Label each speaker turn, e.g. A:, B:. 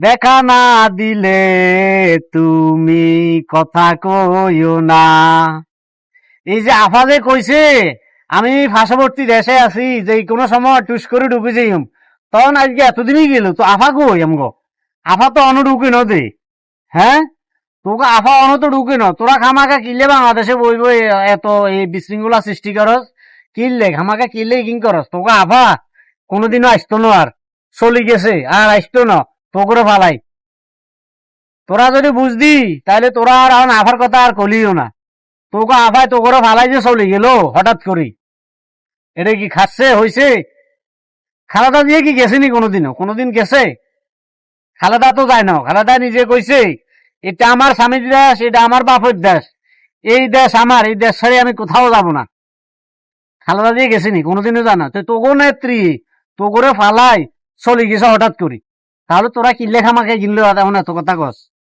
A: দেখা না দিলে তুমি কথা কইও না। এই যে আফা যে কইছে, আমি পার্শ্ববর্তী দেশে আছি, যে কোনো সময় টুস করে ঢুকে যাই তখন আজকে এতদিনই গেল, তো আফা কই আমগো? আফা তো অন ঢুকে ন দে। হ্যাঁ? তোকে আফা অন তো ঢুকে ন। তোরা খামাকা কিনলে বাংলাদেশে বইব এত এই বিশৃঙ্খলা সৃষ্টি করস? কিনলে খামাকা কিনলে কিং করস? তোকে আফা কোনোদিনও আসতো না আর। চলি গেছে, আর আসতো না। তোকে ফালাই। তোরা যদি বুঝদি তাহলে তোরা আর এখন আফার কথা আর কলিও না। তোকে আফায় তোকে ফালাই যে চলি গেল, হঠাৎ করি এটা কি খাচ্ছে, হইছে? খালাদা দিয়ে কি গেছে নি কোনোদিনও? কোনোদিন গেছে? খালাদা তো যায় না। খালাদা নিজে কইছে, এটা আমার স্বামীর দেশ, এটা আমার বাপের দেশ। এই দেশ আমার, এই দেশ ছেড়ে আমি কোথাও যাব না। খালাদা দিয়ে গেছে নি, কোনোদিনও জানা তো তোগো নেত্রী তোগরে ফালাই, চলি গেছে হঠাৎ করি তাহলে তোরা কি লেখা মাখে কিনলে এখন এত কথা কস।